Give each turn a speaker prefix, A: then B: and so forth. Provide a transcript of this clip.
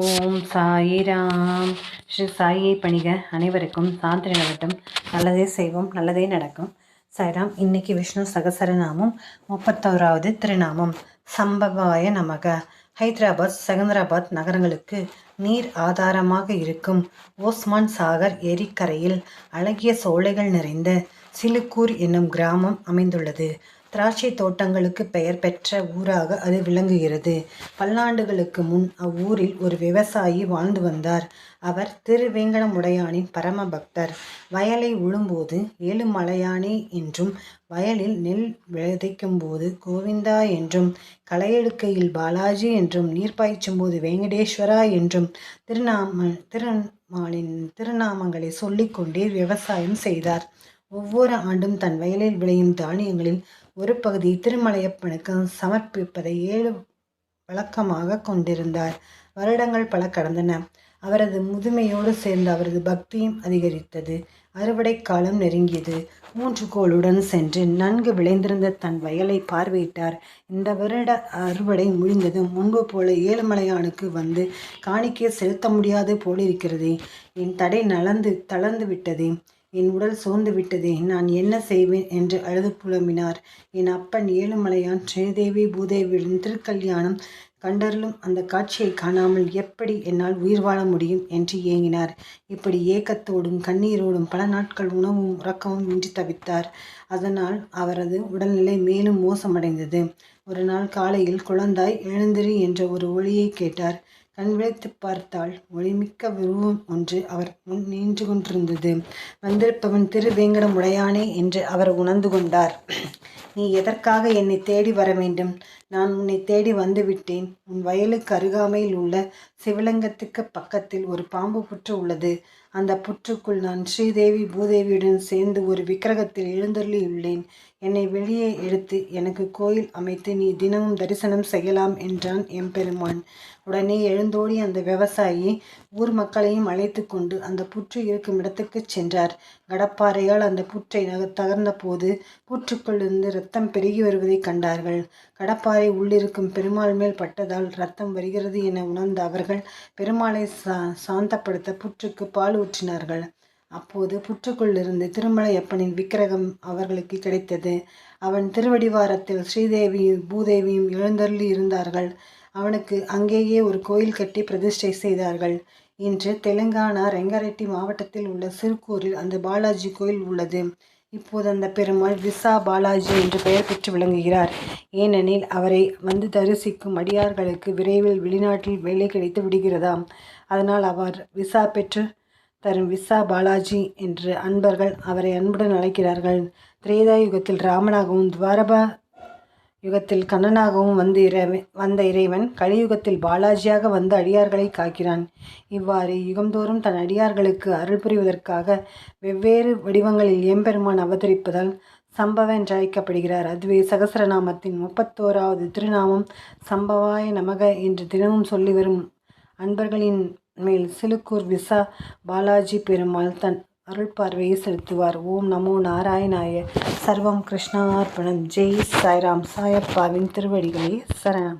A: ஓம் சாயிராம் ஸ்ரீ சாயை பணிக அனைவருக்கும் சாந்தி நிலவட்டும். நல்லதே செய்வோம் நல்லதே நடக்கும். சாய்ராம் இன்னைக்கு விஷ்ணு சகசரநாமம் முப்பத்தோராவது திருநாமம். சம்பவாய நமக. ஹைதராபாத் செகந்தராபாத் நகரங்களுக்கு நீர் ஆதாரமாக இருக்கும். ஓஸ்மான் சாகர் ஏரிக்கரையில் அழகிய சோலைகள் நிறைந்த சிலுக்கூர் என்னும் கிராமம் அமைந்துள்ளது. திராட்சை தோட்டங்களுக்கு பெயர் பெற்ற ஊராக அது விளங்குகிறது. பல்லாண்டுகளுக்கு முன் அவ்வூரில் ஒரு விவசாயி வாழ்ந்து வந்தார். அவர் திருவேங்கடமுடையானின் பரம பக்தர். வயலை உழும்போது ஏழுமலையானே என்றும் வயலில் நெல் விதைக்கும் போது கோவிந்தா என்றும் களையெடுக்கையில் பாலாஜி என்றும் நீர் பாய்ச்சும் போது வேங்கடேஸ்வரா என்றும் திருநாம திருமாலின் திருநாமங்களை சொல்லிக்கொண்டே விவசாயம் செய்தார். ஒவ்வொரு ஆண்டும் தன் வயலில் விளையும் தானியங்களில் ஒரு பகுதி திருமலையப்பனுக்கு சமர்ப்பிப்பதை ஏழு வழக்கமாக கொண்டிருந்தார். வருடங்கள் பல கடந்தன. அவரது முதுமையோடு சேர்ந்து அவரது பக்தியும் அதிகரித்தது. அறுவடை காலம் நெருங்கியது. மூன்று கோளுடன் சென்று நன்கு விளைந்திருந்த தன் வயலை பார்வையிட்டார். இந்த வருட அறுவடை முடிந்ததும் முன்பு போல ஏழுமலையானுக்கு வந்து காணிக்கை செலுத்த முடியாது போலிருக்கிறதே. என் தடை நலந்து தளர்ந்து விட்டதே என் உடல் சோர்ந்து விட்டதே நான் என்ன செய்வேன்? என்று அழுது புலம்பினார். என் அப்பன் ஏழுமலையான் ஸ்ரீதேவி பூதேவியின் திருக்கல்யாணம் கண்டறிலும் அந்த காட்சியை காணாமல் எப்படி என்னால் உயிர் வாழ முடியும்? என்று ஏங்கினார். இப்படி ஏக்கத்தோடும் கண்ணீரோடும் பல நாட்கள் உணவும் உறக்கமும் இன்றி தவித்தார். அதனால் அவரது உடல்நிலை மேலும் மோசமடைந்தது. ஒரு நாள் காலையில் குழந்தாய் எழுந்திரி என்ற ஒரு ஒளியை கேட்டார். கண்விழித்து பார்த்தால் ஒளிமிக்க உருவம் ஒன்று அவர் முன் நின்று கொண்டிருந்தது. வந்திருப்பவன் திருவேங்கடம் உடையானே என்று அவர் உணர்ந்து கொண்டார். நீ எதற்காக என்னை தேடி வர வேண்டும்? நான் உன்னை தேடி வந்துவிட்டேன் உன் வயலுக்கு அருகாமையில் உள்ள சிவலிங்கத்துக்கு பக்கத்தில் ஒரு பாம்பு புற்று உள்ளது. அந்த புற்றுக்குள் நான் ஸ்ரீதேவி பூதேவியுடன் சேர்ந்து ஒரு விக்கிரகத்தில் எழுந்தருளியுள்ளேன். என்னை வெளியே எடுத்து எனக்கு கோயில் அமைத்து நீ தினமும் தரிசனம் செய்யலாம் என்றான் எம்பெருமான். உடனே எழுந்தோடி அந்த விவசாயி ஊர் மக்களையும் அழைத்து கொண்டு அந்த புற்று இருக்கும் இடத்துக்கு சென்றார். கடப்பாறையால் அந்த புற்றை தகர்ந்த போது புற்றுக்குள்ளிருந்து ரத்தம் பெருகி வருவதை கண்டார்கள். கடப்பாறை உள்ளிருக்கும் பெருமாள் மேல் பட்டதால் ரத்தம் வருகிறது என உணர்ந்த அவர்கள் பெருமாளை சா சாந்தப்படுத்த புற்றுக்கு பால் ஊற்றினார்கள் அப்போது புற்றுக்குள்ளிருந்து திருமலையப்பனின் விக்கிரகம் அவர்களுக்கு கிடைத்தது. அவன் திருவடிவாரத்தில் ஸ்ரீதேவியும் பூதேவியும் எழுந்தருளி இருந்தார்கள். அவனுக்கு அங்கேயே ஒரு கோயில் கட்டி பிரதிஷ்டை செய்தார்கள். இன்று தெலுங்கானா ரெங்கரெட்டி மாவட்டத்தில் உள்ள சிறுகூரில் அந்த பாலாஜி கோயில் உள்ளது. இப்போது அந்த பெருமாள் விசா பாலாஜி என்று பெயர் பெற்று விளங்குகிறார். ஏனெனில் அவரை வந்து தரிசிக்கும் அடியார்களுக்கு விரைவில் வெளிநாட்டில் வேலை கிடைத்து விடுகிறதாம். அதனால் அவர் விசா பெற்று தரும் விசா பாலாஜி என்று அன்பர்கள் அவரை அன்புடன் அழைக்கிறார்கள். திரேதா யுகத்தில் ராமனாகவும் துவாரபா யுகத்தில் கண்ணனாகவும் வந்து இறைவன் வந்த இறைவன் கலியுகத்தில் பாலாஜியாக வந்து அடியார்களை காக்கிறான். இவ்வாறு யுகந்தோறும் தன் அடியார்களுக்கு அருள் புரிவதற்காக வெவ்வேறு வடிவங்களில் எம்பெருமான் அவதரிப்பதால் சம்பவ என்று அழைக்கப்படுகிறார். அதுவே சகசரநாமத்தின் முப்பத்தோராவது திருநாமம் சம்பவாய நமக என்று தினமும் சொல்லி வரும் அன்பர்களின் மேல் சிலுக்கூர் விசா பாலாஜி பெருமாள் தன் அருள் பார்வையை செலுத்துவார். ஓம் நமோ நாராயணாய சர்வம் கிருஷ்ணார்ப்பணம் ஜெய் சாய்ராம் சாயப்பாவின் திருவடிகளே சரணம்.